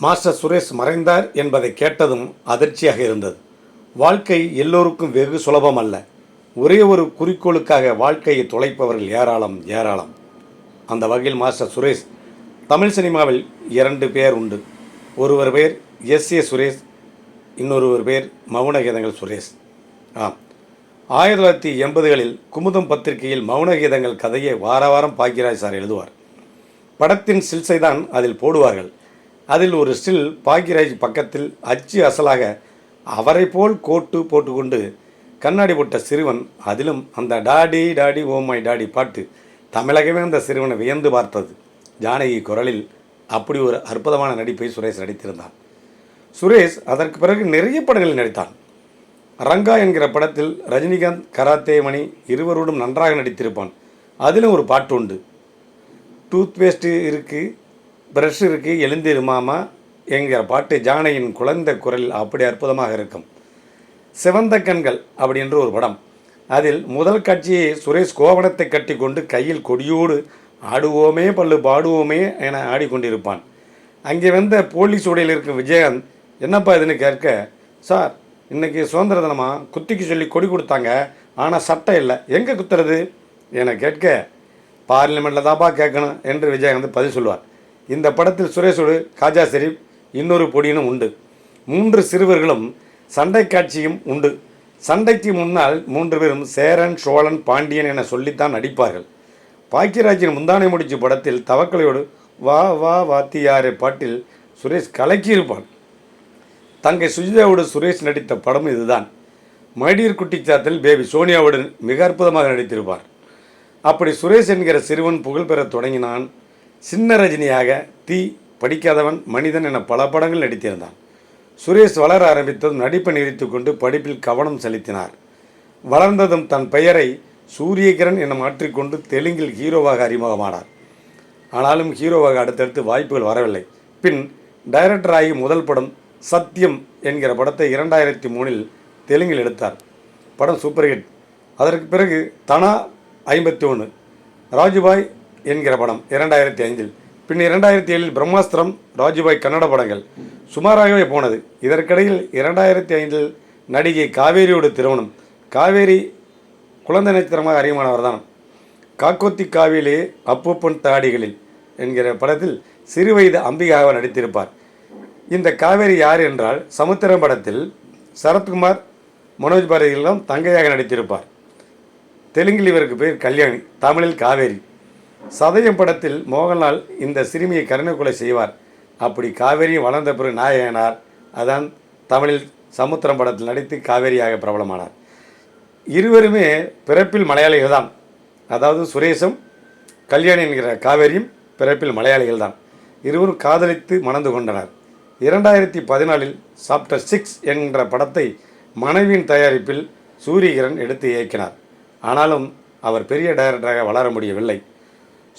Master Suresh மறைந்தார் என்பதை கேட்டதும் அதிர்ச்சியாக இருந்தது. வாழ்க்கை எல்லோருக்கும் வெகு சுலபம் அல்ல. ஒரே ஒரு குறிக்கோளுக்காக வாழ்க்கையை தொலைப்பவர்கள் ஏராளம் ஏராளம். அந்த வகையில் மாஸ்டர் சுரேஷ் தமிழ் சினிமாவில் இரண்டு பேர் உண்டு. ஒருவர் பேர் எஸ் ஏ சுரேஷ் இன்னொருவர் பேர் மௌனகீதங்கள் சுரேஷ். ஆம். ஆயிரத்தி தொள்ளாயிரத்தி எண்பதுகளில் குமுதம் பத்திரிகையில் மௌனகீதங்கள் கதையை வார வாரம் பாக்கியராஜ் சார் எழுதுவார். படத்தின் சில்சை தான் அதில் போடுவார்கள். அதில் ஒரு ஸ்டில் பாக்கியராஜ் பக்கத்தில் அச்சு அசலாக அவரை போல் கோட்டு போட்டுக்கொண்டு கண்ணாடி போட்ட சிறுவன் அதிலும் அந்த daddy daddy oh my daddy பாட்டு தமிழகமே அந்த சிறுவனை வியந்து பார்த்தது. ஜானகி குரலில் அப்படி ஒரு அற்புதமான நடிப்பை சுரேஷ் நடித்திருந்தான் சுரேஷ் அதற்கு பிறகு நிறைய படங்களில் நடித்தான். ரங்கா என்கிற படத்தில் ரஜினிகாந்த் கராத்தே மணி இருவரோடும் நன்றாக நடித்திருப்பான். அதிலும் ஒரு பாட்டு உண்டு. டூத் பேஸ்ட்டு இருக்குது ப்ரஷ் இருக்குது எழுந்திருமாமா என்கிற பாட்டு ஜானையின் குழந்தை குரல் அப்படி அற்புதமாக இருக்கும். சிவந்த கண்கள் அப்படின்ற ஒரு படம். அதில் முதல் காட்சியை சுரேஷ் கோவணத்தை கட்டி கொண்டு கையில் கொடியோடு ஆடுவோமே பல்லு பாடுவோமே என ஆடிக்கொண்டிருப்பான். அங்கே வந்த போலீஸ் உடையில் இருக்கும் விஜயகாந்த் என்னப்பா இதுன்னு கேட்க சார் இன்னைக்கு சுதந்திர தினமா குத்திக்கு சொல்லி கொடி கொடுத்தாங்க ஆனால் சட்டை இல்லை. எங்கே குத்துறது? என கேட்க பார்லிமெண்ட்டில் தான்ப்பா கேட்கணும் என்று விஜயகாந்த் பதில் சொல்லுவார். இந்த படத்தில் சுரேஷோடு காஜா ஷெரீப் இன்னொரு பொடியினும் உண்டு. மூன்று சிறுவர்களும் சண்டை காட்சியும் உண்டு. சண்டைக்கு முன்னால் மூன்று பேரும் சேரன் சோழன் பாண்டியன் என சொல்லித்தான் நடிப்பார்கள். பாக்கியராஜின் முந்தானை முடிச்சு படத்தில் தவக்கலையோடு வா வா வாத்தியாரே பாட்டில் சுரேஷ் கலக்கியிருப்பான். தங்கை சுஜிதாவோடு சுரேஷ் நடித்த படம் இதுதான். மடியர் குட்டிச்சாத்தில் பேபி சோனியாவுடன் மிக அற்புதமாக நடித்திருப்பார். அப்படி சுரேஷ் என்கிற சிறுவன் புகழ் பெறத் தொடங்கினான் சின்ன ரஜினியாக தீ படிக்காதவன் மனிதன் என பல படங்கள் நடித்திருந்தான். சுரேஷ் வளர ஆரம்பித்ததும் நடிப்பை நிறுத்திக் கொண்டு படிப்பில் கவனம் செலுத்தினார். வளர்ந்ததும் தன் பெயரை சூரியகிரண் என மாற்றிக்கொண்டு தெலுங்கில் ஹீரோவாக அறிமுகமானார். ஆனாலும் ஹீரோவாக அடுத்தடுத்து வாய்ப்புகள் வரவில்லை. பின் டைரக்டராகி முதல் படம் சத்யம் என்கிற படத்தை இரண்டாயிரத்தி மூணில் தெலுங்கில் எடுத்தார். படம் சூப்பர் ஹிட். அதற்கு பிறகு தனா ஐம்பத்தி ஒன்று ராஜுபாய் என்கிற படம் இரண்டாயிரத்தி ஐந்தில். பின் இரண்டாயிரத்தி ஏழில் பிரம்மாஸ்திரம் ராஜுபாய் கன்னட படங்கள். சுமாராகவே போனது. இதற்கிடையில் இரண்டாயிரத்தி ஐந்தில் நடிகை காவேரியோடு திருமணம். காவேரி குழந்தை நட்சத்திரமாக அறிமுகமானவர் தான். காக்கோத்தி காவிலே அப்பப்பன் தாடிகளில் என்கிற படத்தில் சிறுவயது அம்பிகாக நடித்திருப்பார். இந்த காவேரி யார் என்றால் சமுத்திரம் படத்தில் சரத்குமார் மனோஜ் பாரதியெல்லாம் தங்கையாக நடித்திருப்பார். தெலுங்கில் இவருக்கு பேர் கல்யாணி தமிழில் காவேரி. சதயம் படத்தில் மோகன்லால் இந்த சிறுமியை கருணை கொலை செய்வார். அப்படி காவேரி வளர்ந்த பிறகு நாயகனார் அதான் தமிழில் சமுத்திரம் படத்தில் நடித்து காவேரியாக பிரபலமானார். இருவருமே பிறப்பில் மலையாளிகள் தான். அதாவது சுரேஷும் கல்யாணி என்கிற காவேரியும் பிறப்பில் மலையாளிகள் தான். இருவரும் காதலித்து மணந்து கொண்டனர். இரண்டாயிரத்தி பதினாலில் சாப்டர் சிக்ஸ் என்ற படத்தை மனைவியின் தயாரிப்பில் சூரியகிரன் எடுத்து இயக்கினார். ஆனாலும் அவர் பெரிய டைரக்டராக வளர முடியவில்லை.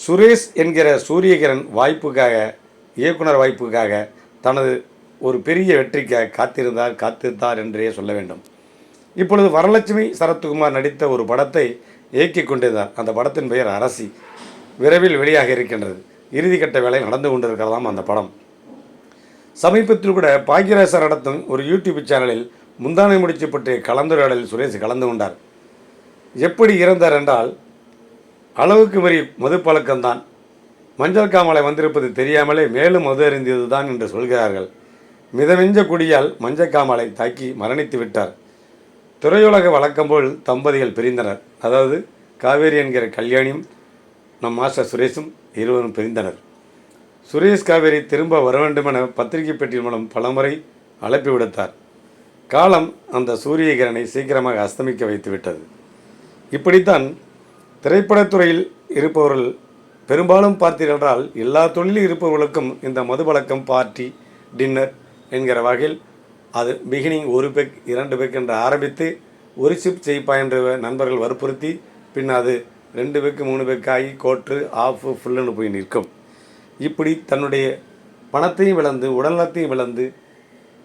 சுரேஷ் என்கிற சூரியகிரன் வாய்ப்புக்காக இயக்குனர் வாய்ப்புக்காக தனது ஒரு பெரிய வெற்றிக்காக காத்திருந்தார் காத்திருந்தார் என்றே சொல்ல வேண்டும். இப்பொழுது வரலட்சுமி சரத்குமார் நடித்த ஒரு படத்தை இயக்கிக் கொண்டிருந்தார். அந்த படத்தின் பெயர் அரசி. விரைவில் வெளியாக இருக்கின்றது. இறுதிக்கட்ட வேலை நடந்து கொண்டிருக்கிறதாம் அந்த படம். சமீபத்தில் கூட பாக்கியராசர் நடத்தும் ஒரு யூடியூப் சேனலில் முந்தானை முடிச்சு பற்றிய கலந்துரையாடலில் சுரேஷ் கலந்து கொண்டார். எப்படி இறந்தார் என்றால் அளவுக்கு மீறி மது பழக்கம்தான் மஞ்சள் காமலை வந்திருப்பது தெரியாமலே மேலும் மது அறிந்தது தான் என்று சொல்கிறார்கள். மிதமிஞ்ச குடியால் மஞ்சள் காமலை தாக்கி மரணித்து விட்டார். திரையுலக வழக்கம் போல் தம்பதிகள் பிரிந்தனர். அதாவது காவேரி என்கிற கல்யாணியும் நம் மாஸ்டர் சுரேஷும் இருவரும் பிரிந்தனர். சுரேஷ் காவேரி திரும்ப வர வேண்டுமென பத்திரிகை பெட்டியின் மூலம் பலமுறை அழைப்பு விடுத்தார். காலம் அந்த சூரிய கிரணை சீக்கிரமாக அஸ்தமிக்க வைத்து விட்டது இப்படித்தான் திரைப்படத்துறையில் இருப்பவர்கள் பெரும்பாலும் பார்த்தீர்களென்றால் எல்லா தொழிலில் இருப்பவர்களுக்கும் இந்த மது பழக்கம் பார்ட்டி டின்னர் என்கிற வகையில் அது பிகினிங் ஒரு பெக் இரண்டு பெக் என்று ஆரம்பித்து ஒரு சிப் செய்ப்பா என்று நண்பர்கள் வற்புறுத்தி பின் அது ரெண்டு பெக்கு மூணு பெக் ஆகி கோற்று ஆஃப் ஃபுல்லுன்னு போய் நிற்கும். இப்படி தன்னுடைய பணத்தையும் இழந்து உடல்நலத்தையும் இழந்து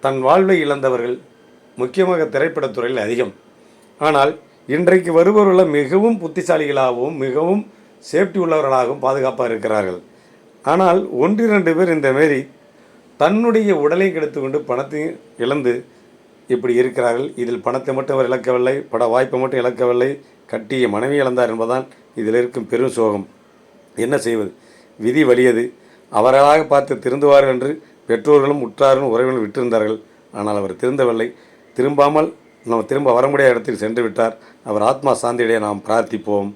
தன் வாழ்வை இழந்தவர்கள் முக்கியமாக திரைப்படத்துறையில் அதிகம். ஆனால் இன்றைக்கு வருபவர்கள் மிகவும் புத்திசாலிகளாகவும் மிகவும் சேஃப்டி உள்ளவர்களாகவும் பாதுகாப்பாக இருக்கிறார்கள். ஆனால் ஒன்றிரண்டு பேர் இந்த மாரி தன்னுடைய உடலை கெடுத்து கொண்டு பணத்தையும் இழந்து இப்படி இருக்கிறார்கள். இதில் பணத்தை மட்டும் அவர் இழக்கவில்லை பட வாய்ப்பை மட்டும் இழக்கவில்லை கட்டிய மனைவி இழந்தார் என்பதுதான் இதில் இருக்கும் பெரும் சோகம். என்ன செய்வது? விதி வலியது. அவர்களாக பார்த்து திருந்துவார்கள் என்று பெற்றோர்களும் உற்றாரும் உறவினர்கள் விட்டிருந்தார்கள். ஆனால் அவர் திருந்தவில்லை. திரும்பாமல் நம்ம திரும்ப வர முடியாத இடத்துக்கு சென்று விட்டார். அவர் ஆத்மா சாந்தியடைய நாம் பிரார்த்திப்போம்.